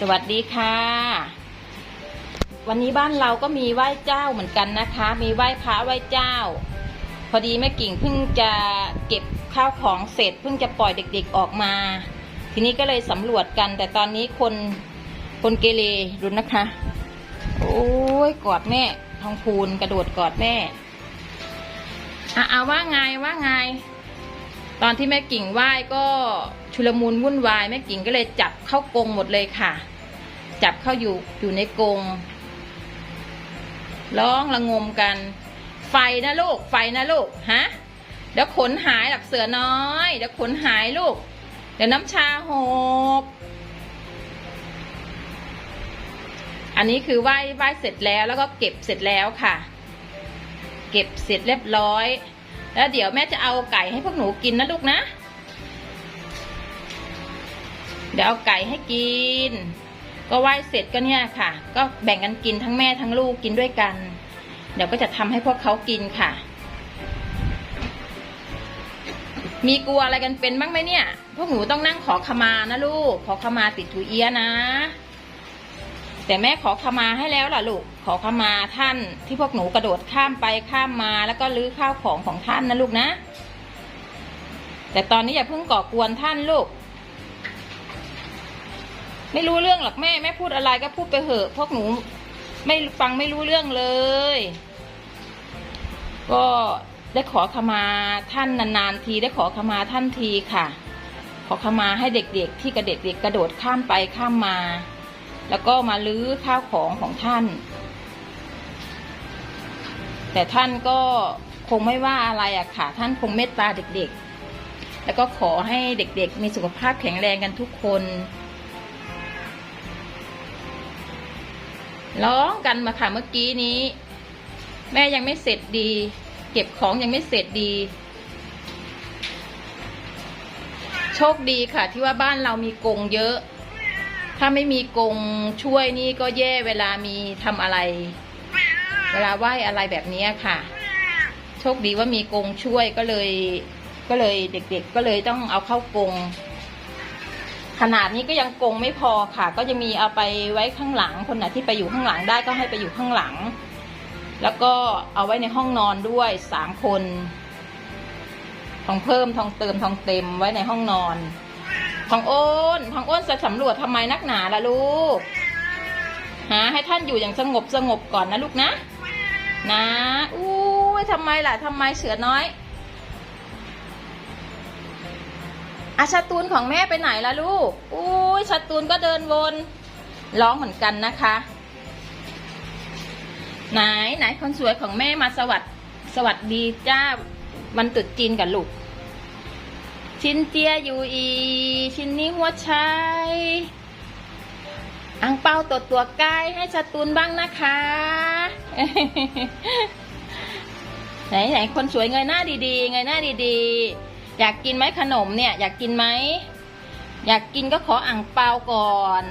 สวัสดีค่ะ วันนี้บ้านเราก็มีไหว้เจ้าเหมือนกันนะคะ มีไหว้พระไหว้เจ้า พอดีแม่กิ่งเพิ่งจะเก็บข้าวของเสร็จเพิ่งจะปล่อยเด็กๆออกมา ทีนี้ก็เลยสำรวจกัน แต่ตอนนี้คนคนเกเรรุนนะคะ โอ้ยกอดแม่ทองพูนกระโดดกอดแม่อะเอาว่าไงว่าไง ตอนที่แม่กิ่งไหว้ก็ ชุลมุนวุ่นวายแม่กิ่งก็เลยจับเข้ากรงหมดเลยค่ะ จับเข้าอยู่อยู่ในกรงร้องระงมกัน ไฟนะลูกไฟนะลูกฮะเดี๋ยวขนหายหลักเสือน้อยเดี๋ยวขนหายลูก เดี๋ยวน้ำชาหกอันนี้คือไหว้ไหว้เสร็จแล้วแล้วก็เก็บเสร็จแล้วค่ะ เก็บเสร็จเรียบร้อย แล้วเดี๋ยวแม่จะเอาไก่ให้พวกหนูกินนะลูกนะ เดี๋ยวเอาไก่ให้กิน ก็ไหว้เสร็จก็เนี่ยค่ะ ก็แบ่งกันกินทั้งแม่ทั้งลูกกินด้วยกัน เดี๋ยวก็จะทำให้พวกเขากินค่ะ มีกลัวอะไรกันเป็นบ้างไหมเนี่ย พวกหนูต้องนั่งขอขมานะลูก ขอขมาติดถูเอียนะ แต่แม่ขอขมาให้แล้วล่ะลูก ขอขมาท่านที่พวกหนูกระโดดข้ามไปข้ามมาแล้วก็ลื้อข้าวของของท่านนะลูกนะ แต่ตอนนี้อย่าเพิ่งก่อกวนท่านลูก ไม่รู้เรื่องหรอกแม่แม่พูดอะไรก็พูดไปเหอะพวกหนู ไม่ฟังไม่รู้เรื่องเลย ก็ได้ขอขมาท่านนานๆที ได้ขอขมาท่านทีค่ะ ขอขมาให้เด็กๆ ที่กระเด็กเด็กกระโดดข้ามไปข้ามมา แล้วก็มาลื้อข้าวของของท่าน แต่ท่านก็คงไม่ว่าอะไรอะค่ะ ท่านคงเมตตาเด็กๆ แล้วก็ขอให้เด็กๆ มีสุขภาพแข็งแรงกันทุกคน ร้องกันมาค่ะเมื่อกี้นี้ แม่ยังไม่เสร็จดี เก็บของยังไม่เสร็จดี โชคดีค่ะ ที่ว่าบ้านเรามีกงเยอะ ถ้าไม่มีกงช่วยนี่ก็แย่เวลามีทำอะไร เวลาไหว้อะไรแบบนี้ค่ะ โชคดีว่ามีกงช่วยก็เลย ก็เลยเด็กๆก็เลยต้องเอาเข้ากง ขนาดนี้ก็ยังกงไม่พอค่ะ ก็จะมีเอาไปไว้ข้างหลัง คนไหนที่ไปอยู่ข้างหลังได้ก็ให้ไปอยู่ข้างหลัง แล้วก็เอาไว้ในห้องนอนด้วยสามคนทองเพิ่มทองเติมทองเต็มไว้ในห้องนอนทองโอ้นทองโอ้นจะสำรวจทำไมนักหนาล่ะลูกหาให้ท่านอยู่อย่างสงบสงบก่อนนะลูกนะ นะอู้ยทำไมล่ะทำไมเสือน้อย อาชาตูนของแม่ไปไหนล่ะลูกอู้ยชาตูนก็เดินวนร้องเหมือนกันนะคะ ไหนไหนคนสวยของแม่มาสวัสดสวัสดีจ้าวันตรุษจีนกับลูก ชินเจียอยู่อี ชินนี้หัวชัยอังเปาตัวตัวใกล้ให้ชาตูนบ้างนะคะ ไหนไหนคนสวยเงยหน้าดีๆ เงยหน้าดีๆ อยากกินไหมขนมเนี่ย อยากกินไหม อยากกินก็ขออ่างเปาก่อน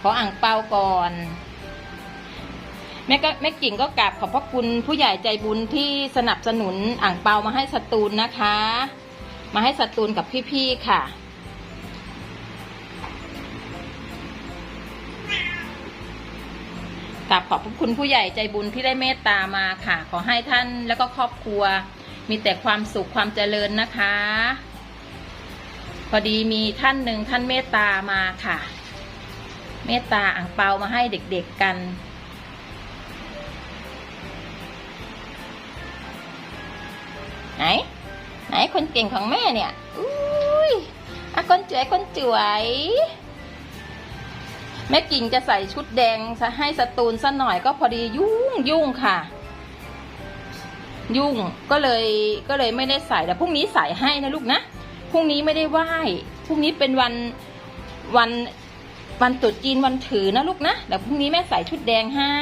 ขออ่างเปาก่อนแม่ก็แม่กิ่งก็กราบขอบพระคุณผู้ใหญ่ใจบุญที่สนับสนุนอ่างเปามาให้สตูลนะคะ มาให้สตูลกับพี่ๆค่ะกราบขอบพระคุณผู้ใหญ่ใจบุญที่ได้เมตตามาค่ะ ขอให้ท่านแล้วก็ครอบครัว มีแต่ความสุขความเจริญนะคะ พอดีมีท่านหนึ่งท่านเมตตามาค่ะ เมตตาอ่างเปามาให้เด็กๆกัน ไหน ไหนคนเก่งของแม่เนี่ยอุ้ยอะคนสวยคนสวยแม่กิ่งจะใส่ชุดแดงจะให้สตูนซะหน่อยก็พอดียุ่งยุ่งค่ะ ยุ่งก็เลยก็เลยไม่ได้ใส่แต่พรุ่งนี้ใส่ให้นะลูกนะพรุ่งนี้ไม่ได้ไหว้พรุ่งนี้เป็นวันวันวันตรุษจีนวันถือนะลูกนะเดี๋ยวพรุ่งนี้แม่ใส่ชุดแดงให้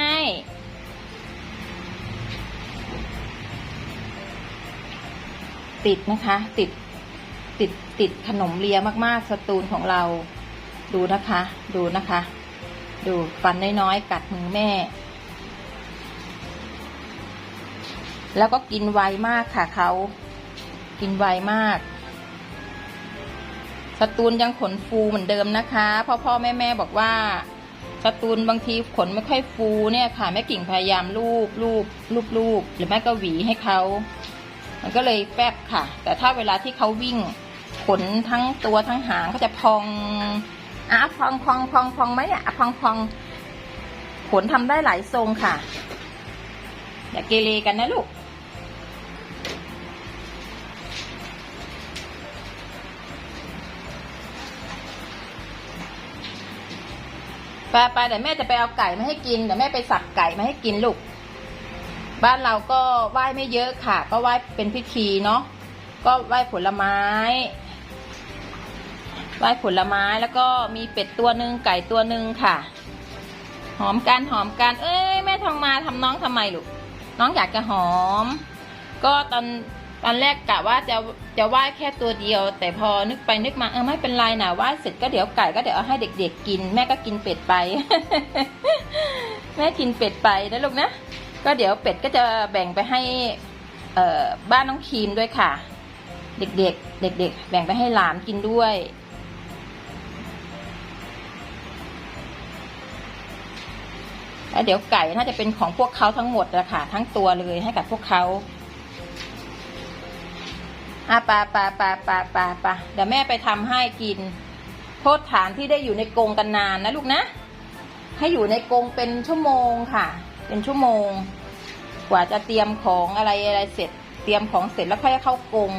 ติดนะคะ ติดติดติดขนมเลียมากๆสตูนของเราดูนะคะ ดูนะคะ ดูฟันน้อยๆกัดมือแม่ แล้วก็กินไวมากค่ะเขากินไวมากสตูนยังขนฟูเหมือนเดิมนะคะพ่อพ่อแม่แม่บอกว่าสตูนบางทีขนไม่ค่อยฟูเนี่ยค่ะแม่กิ่งพยายามลูบลูบลูบลูบหรือแม่ก็หวีให้เขา มันก็เลยแปบค่ะ แต่ถ้าเวลาที่เขาวิ่ง ขนทั้งตัวทั้งหางเขาจะพองอะพองพองพองพองไหมอะพองพองขนทำได้หลายทรงค่ะ อย่าเกเรกันนะลูก ไปไปเดี๋ยวแม่จะไปเอาไก่มาให้กินเดี๋ยวแม่ไปสับไก่มาให้กินลูก บ้านเราก็ไหว้ไม่เยอะค่ะ ก็ไหว้เป็นพิธีเนาะก็ไหว้ผลไม้ไหว้ผลไม้แล้วก็มีเป็ดตัวหนึ่งไก่ตัวหนึ่งค่ะ หอมกันหอมกัน เอ้ยแม่ทองมาทำน้องทำไมลูกน้องอยากจะหอม ก็ตอน ตอนแรกกะว่าจะจะไหว้แค่ตัวเดียว แต่พอนึกไปนึกมาเออไม่เป็นไรนะไหว้เสร็จก็เดี๋ยวไก่ก็เดี๋ยวเอาให้เด็ก ๆ กิน แม่ก็กินเป็ดไป แม่กินเป็ดไปนะลูกนะก็เดี๋ยวเป็ดก็จะแบ่งไปให้เอ่อบ้านน้องครีมด้วยค่ะ เด็กๆ เด็ก ๆ แบ่งไปให้หลานกินด้วยแล้วเดี๋ยวไก่น่าจะเป็นของพวกเขาทั้งหมดอะค่ะทั้งตัวเลยให้กับพวกเขา อะปาปาปาปาปาปาเดี๋ยวแม่ไปทำให้กิน โทษฐานที่ได้อยู่ในกรงกันนานนะลูกนะ ให้อยู่ในกรงเป็นชั่วโมงค่ะ เป็นชั่วโมง กว่าจะเตรียมของอะไรอะไรเสร็จ เตรียมของเสร็จแล้วค่อยเข้ากรง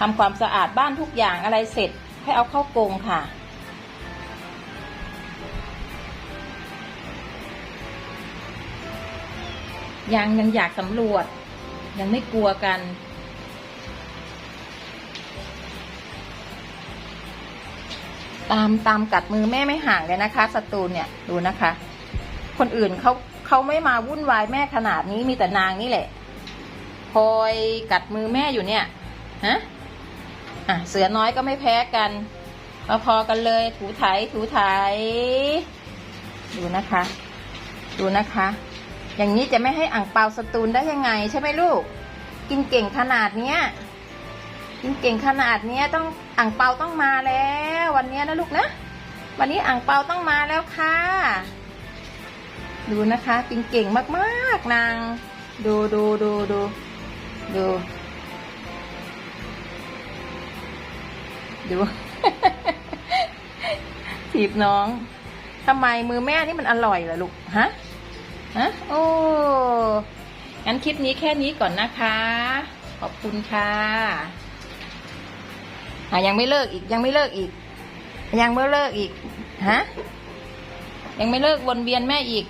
ทำความสะอาดบ้านทุกอย่างอะไรเสร็จค่อยเอาเข้ากรงค่ะ ยังยังอยากสำรวจ ยังไม่กลัวกัน ตามตามกัดมือแม่ไม่ห่างเลยนะคะสตูนเนี่ยดูนะคะ คนอื่นเขาเขาไม่มาวุ่นวายแม่ขนาดนี้มีแต่นางนี่แหละคอยกัดมือแม่อยู่เนี่ยฮะอะเสือน้อยก็ไม่แพ้กันพอๆกันเลย ถูไถถูไถดูนะคะ ดูนะคะ อย่างนี้จะไม่ให้อ่างเปาสตูนได้ยังไง ใช่ไหมลูก กินเก่งขนาดเนี้ยกินเก่งขนาดเนี้ยต้อง อ่างเปาต้องมาแล้ว วันนี้นะลูกนะ วันนี้อ่างเปาต้องมาแล้วค่ะ ดูนะคะกินเก่งมากๆนาง ดูดูดูดูดูดูถีบน้องทำไมมือแม่นี่มันอร่อยเหรอลูกฮะฮะโอ้งั้นคลิปนี้แค่นี้ก่อนนะคะ ขอบคุณค่ะ อะยังไม่เลิกอีกยังไม่เลิกอีก ยังไม่เลิกอีกฮะยังไม่เลิกวนเวียนแม่อีก